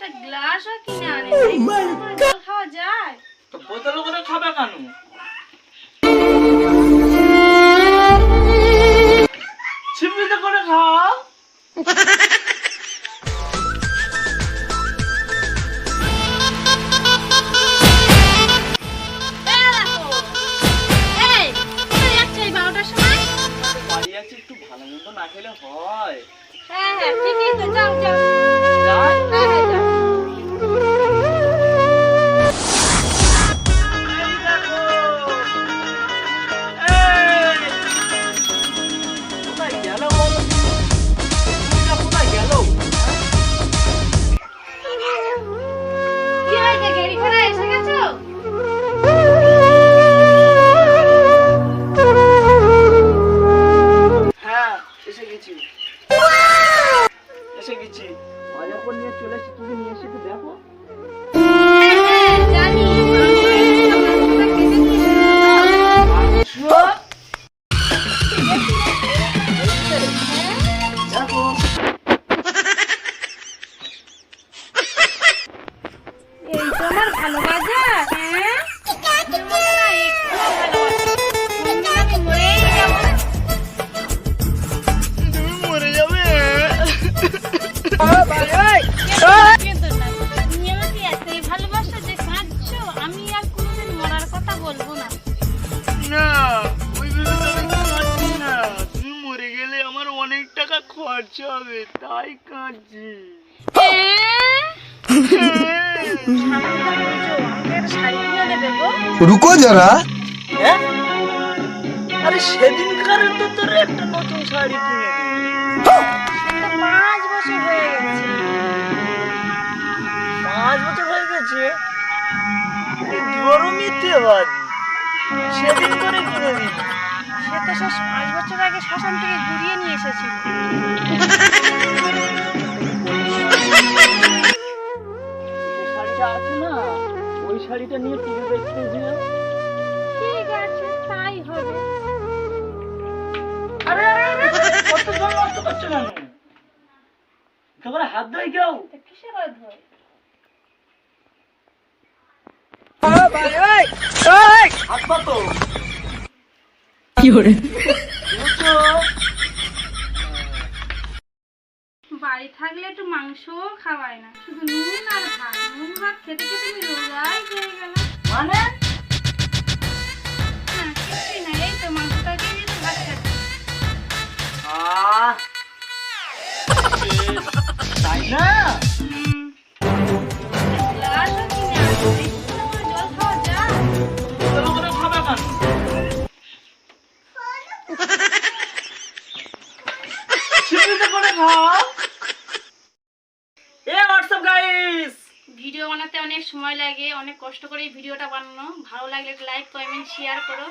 তা গ্লাসও কিনে আনে। জল খাওয়া যায়? তো বোতল করে খাবে কেন? করে খাও। একটু ভালো মতো না খেলে হয়। হ্যাঁ হ্যাঁ ঠিকই তো যাও যাও। এসে হ্যাঁ এসে গেছি। এসে গেছি। বাজার করে নিয়ে চলে এসেছি তুমি নিয়ে এসে দেখো। আমার অনেক টাকা খরচা হবে তাই কাঁদছি রুকো যারা। হ্যাঁ? আরে সেদিনকার তো তোর একটা নতুন শাড়ি কিনে পাঁচ বছর হয়ে গেছে। পাঁচ বছর হয়ে গেছে? সেদিন করে কিনে দিন সে তো পাঁচ বছর আগে শ্মশান থেকে ঘুরিয়ে নিয়ে এসেছিল। শাড়িটা নিয়ে টিভি দেখতে যেও ঠিক আছে তাই হবে। আরে আরে কত জল নষ্ট করছ কেন একেবারে হাত ধোয় কেউ। কিসে করে ধোয় হাত পা তো বুঝছ? বাড়ি থাকলে একটু মাংসও খাওয়ায় না। শুধু নুন আর ভাত। নুন ভাত খেতে খেতে আমি রোগাই হয়ে গেল মানে? কিছুই না এই তো মাংসটা দিয়ে দিয়েছি ভাত খাচ্ছি আহ তাই না হুম। গ্লাসও কিনে আনবে, একটু করে জল খাওয়া যায় বোতল করে খাবে কেন ছিপিতে করে খাও এ হোয়াটসঅ্যাপ গাইস ভিডিও বানাতে অনেক সময় লাগে, অনেক কষ্ট করে ভিডিওটা বানানো। ভালো লাগলে লাইক কমেন্ট শেয়ার করো।